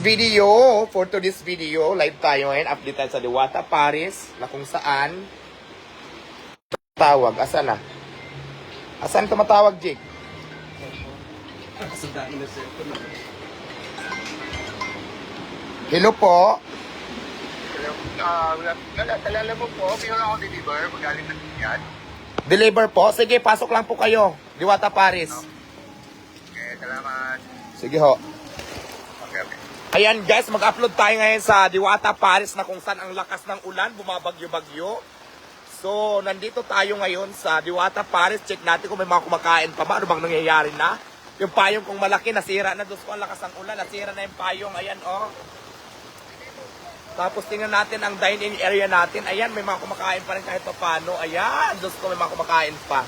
Video, for today's video, live tayo ngayon, update tayo sa Diwata, Paris, na kung saan tawag, asan na? Asan tumatawag, Jake? Hello po. Ah, nalala mo po, mayroon ako deliver, magaling na yan. Deliver po. Sige, pasok lang po kayo. Diwata, Paris. Okay, salamat. Sige ho. Ayan guys, mag-upload tayo ngayon sa Diwata, Paris na kung saan ang lakas ng ulan, bumabagyo-bagyo. So, nandito tayo ngayon sa Diwata, Paris. Check natin kung may mga kumakain pa ba. Ano bang nangyayari na? Yung payong kung malaki, nasira na. Diyos ko, ang lakas ng ulan. Nasira na yung payong. Ayan, oh. Tapos tingnan natin ang dine-in area natin. Ayan, may mga kumakain pa rin kahit pa paano. Ayan, Diyos ko, may mga kumakain pa.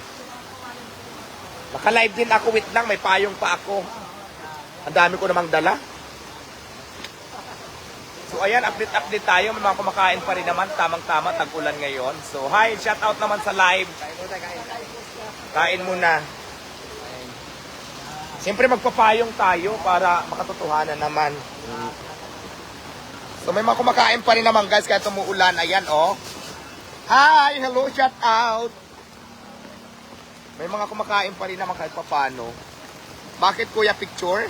Naka-live din ako, wait lang, may payong pa ako. Ang dami ko namang dala. So ayan, update-update tayo. May mga kumakain pa rin naman. Tamang-tama, tag-ulan ngayon. So hi, shout out naman sa live. Kain muna. Siyempre magpapayong tayo para makatotohanan naman. So may mga kumakain pa rin naman guys kahit umuulan. Ayan oh. Hi, hello, shout out. May mga kumakain pa rin naman kahit papano. Bakit kuya picture?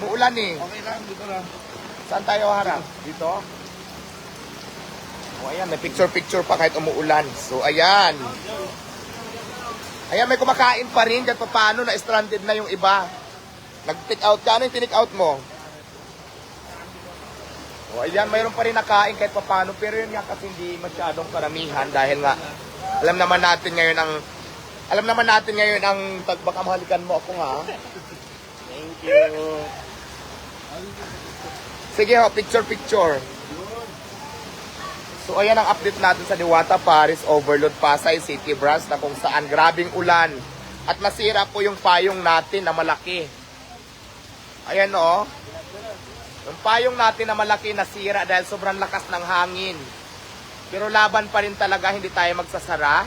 Umuulan eh. Okay lang, dito lang. Saan tayo harap? Dito? O ayan, may picture-picture pa kahit umuulan. So ayan. Ayan, may kumakain pa rin kahit paano na stranded na yung iba. Nag-take out ka. Ano yung tinik out mo? O ayan, mayroon pa rin nakain kahit paano. Pero yun nga kasi hindi masyadong karamihan dahil nga alam naman natin ngayon ang alam naman natin ngayon ang tagbaka mahalikan mo ako nga. Thank you. Sige ho, picture picture. So ayan ang update natin sa Diwata Paris Overload Pasay City Brass na kung saan grabing ulan at nasira po yung payong natin na malaki. Ayan o. Yung payong natin na malaki nasira dahil sobrang lakas ng hangin. Pero laban pa rin talaga, hindi tayo magsasara.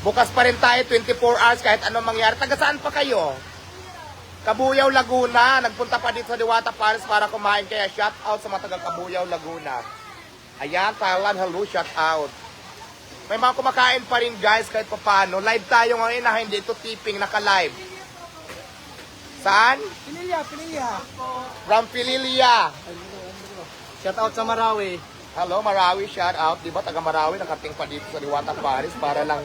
Bukas pa rin tayo 24 hours kahit anong mangyari. Taga saan pa kayo? Kabuyaw, Laguna. Nagpunta pa dito sa Diwata Paris para kumain. Kaya shout out sa mga taga Kabuyaw, Laguna. Ayan, Thailand, hello, shout out. May mga kumakain pa rin guys kahit paano. Live tayo ngayon na hindi ito tipping, naka-live. Saan? Pinilya, pinilya. From Pililia. Shout out sa Marawi. Hello, Marawi, shout out. Di ba, taga Marawi, nakating pa dito sa Diwata Paris para lang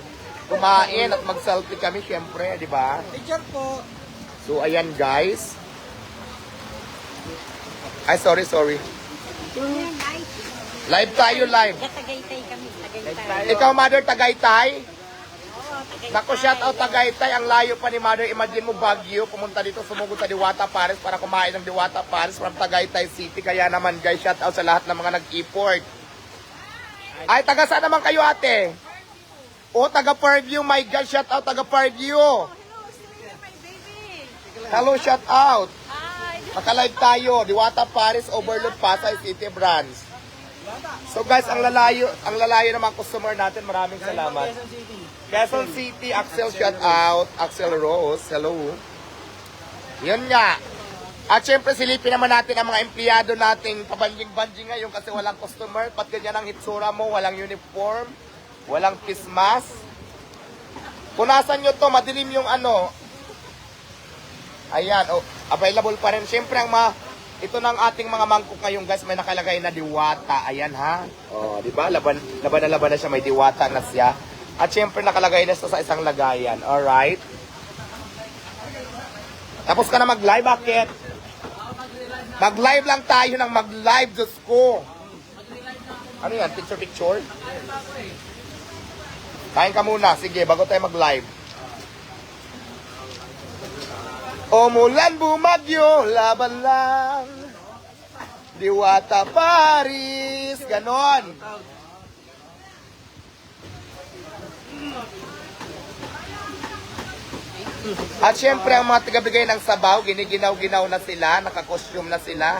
kumain at mag-selfie kami, syempre, di ba? Picture po. So, ayan guys. Ay, sorry, sorry. Live tayo, live. Tagaytay kami. Tagaytay. Ikaw, Mother Tagaytay. Naku, shout out Tagaytay. Ang layo pa ni Mother. Imagine mo, Baguio. Pumunta dito, sumugod sa Diwata Paris para kumain ng Diwata Paris from Tagaytay City. Kaya naman, guys, shout out sa lahat ng mga nag-import. Ay, taga saan naman kayo, ate? O, taga Fairview. My God, shout out taga Fairview. Hello, shout out. Hi. Naka-live tayo, Diwata Paris Overload Pasay City Branch. So guys, ang lalayo, ang lalayo ng mga customer natin, maraming salamat. Quezon City. Axel shout out, Axel Rose, hello. Yun nga. At syempre silipin naman natin ang mga empleyado nating pabanjing-banjing ngayon kasi walang customer. Pat ganyan ang hitsura mo, walang uniform, walang face mask. Punasan nyo to, madilim yung ano. Ayan, oh, available pa rin. Syempre ang mga, ito ng ating mga mangkok ngayon guys, may nakalagay na diwata. Ayan ha. Oh, di ba? Laban, laban na laban na siya, may diwata na siya. At syempre nakalagay na siya sa isang lagayan. Alright? Tapos ka na mag-live, bakit? Mag-live lang tayo ng mag-live, Diyos ko. Ano yan? Picture-picture? Kain ka muna. Sige, bago tayo mag-live. Umulan bumagyo, laban lang. Diwata Paris, ganon. At syempre, ang mga tagabigay ng sabaw, giniginaw-ginaw na sila, nakakostume na sila.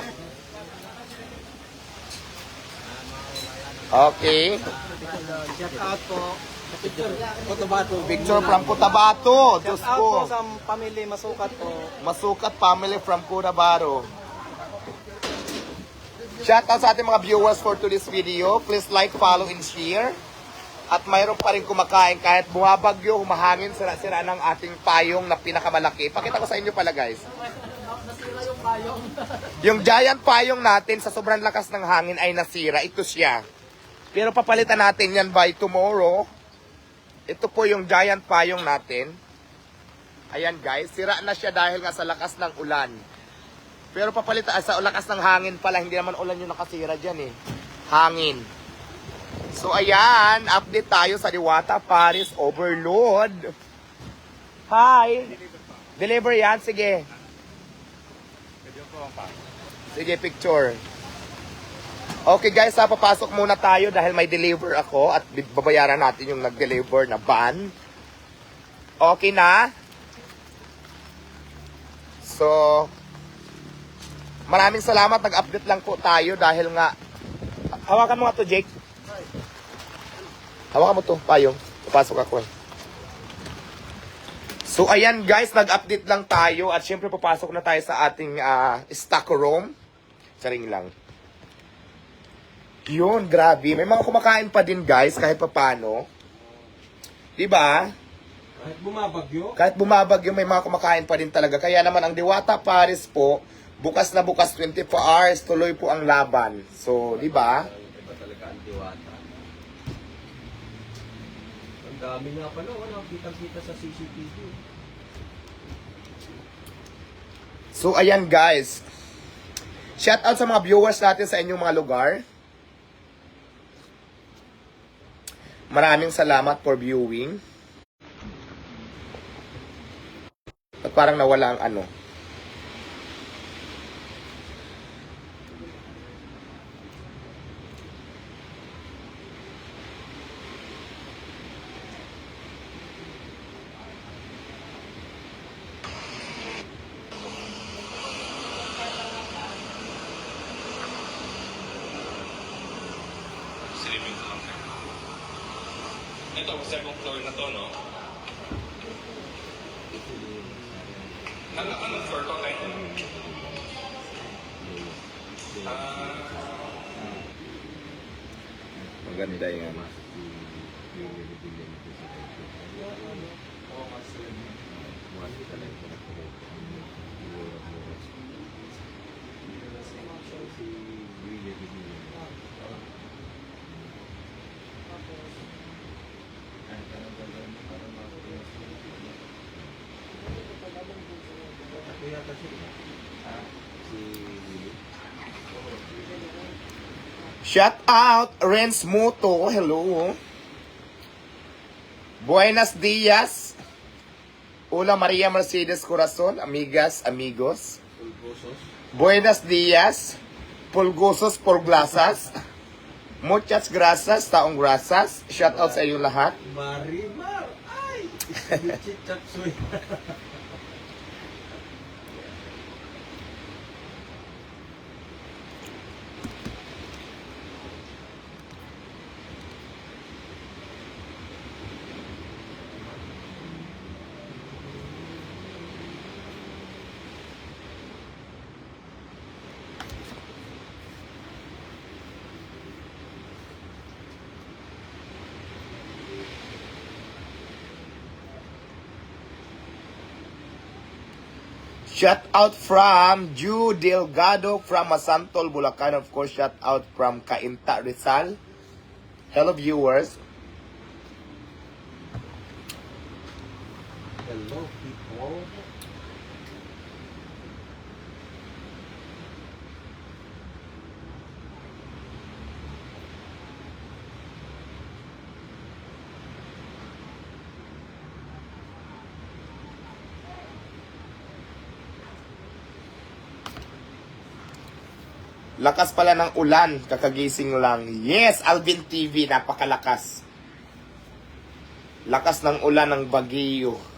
Okay. Shout out po. Cotabato. Picture from Cotabato. Diyos Shout out po ko. sa family masukat po. Masukat family from Cotabato. Shout out sa ating mga viewers for today's video. Please like, follow, and share. At mayroon pa rin kumakain kahit bumabagyo, humahangin, sira-sira ng ating payong na pinakamalaki. Pakita ko sa inyo pala guys. Yung giant payong natin sa sobrang lakas ng hangin ay nasira. Ito siya. Pero papalitan natin yan by tomorrow. Ito po yung giant payong natin. Ayan guys, sira na siya dahil nga sa lakas ng ulan. Pero papalitan, ah, sa lakas ng hangin pala, hindi naman ulan yung nakasira dyan eh. Hangin. So ayan, update tayo sa Diwata Paris Overload. Hi! Deliver yan, sige. Sige, picture. Okay guys, papasok muna tayo dahil may deliver ako at babayaran natin yung nag-deliver na van. Okay na? So, maraming salamat. Nag-update lang po tayo dahil nga, hawakan mo nga to, Jake. Hawakan mo to, payong. Papasok ako. So, ayan guys, nag-update lang tayo at syempre papasok na tayo sa ating ah, stock room. Saring lang. Yun, grabe. May mga kumakain pa din guys, kahit papano. Diba? Kahit bumabagyo. Kahit bumabagyo, may mga kumakain pa din talaga. Kaya naman ang Diwata Paris po, bukas na bukas 24 hours, tuloy po ang laban. So, di ba? Iba talaga ang diwata. Ang dami nga pala, wala kitang-kita sa CCTV. So, ayan guys. Shout out sa mga viewers natin sa inyong mga lugar. Maraming salamat for viewing. At parang nawala ang ano. Ito, second floor na to, no? Ano, anong floor to, Tay? Ah, Maganda yan. Ito Shout out, Renz Muto. Hello. Buenos dias. Hola Maria Mercedes Corazon, amigas, amigos. Pulgosos. Buenos dias. Pulgosos por glasas. Muchas gracias, taong grasas. Shout out sa iyo lahat. Marimar! Ay! Shout out from Ju Delgado from Masantol, Bulacan. Of course, shout out from Cainta Rizal. Hello viewers. Hello, people. Lakas pala ng ulan, kakagising lang. Yes, Alvin TV, napakalakas. Lakas ng ulan ng Baguio.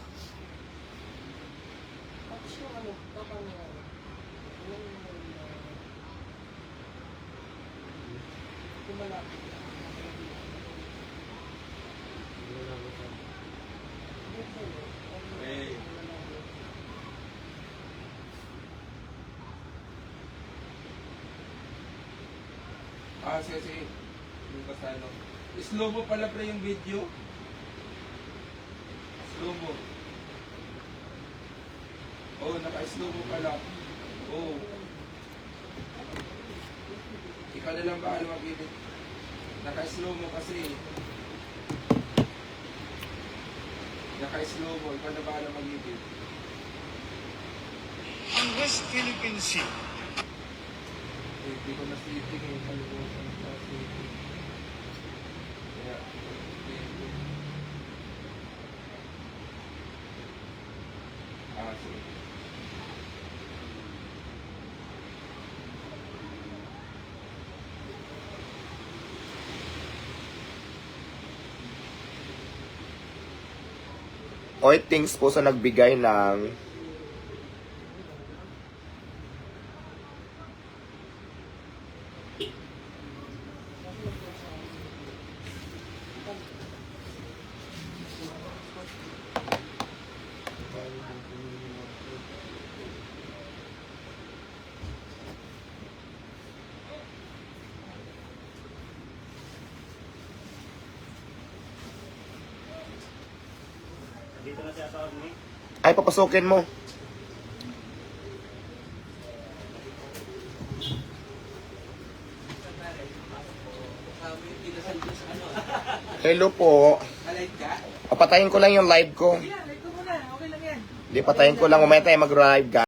Sige, sige. Yung kasano. Slow mo pala pre yung video. Slow mo. Oh, naka-slow mo pala. Oh. Ikaw na lang bahala mag-edit. Naka-slow mo kasi. Naka-slow mo. Ikaw na bahala mag-edit. Ang West Philippine Sea Hindi ko na setting eh. Kalimutan sa setting. Kaya, setting. Ah, sige. Oy, thanks po sa nagbigay ng Ay, papasukin mo. Hello po. Papatayin ko lang yung live ko. Yan, ito muna. Okay lang yan. Di patayin ko lang. Umaya tayo mag-live, guys.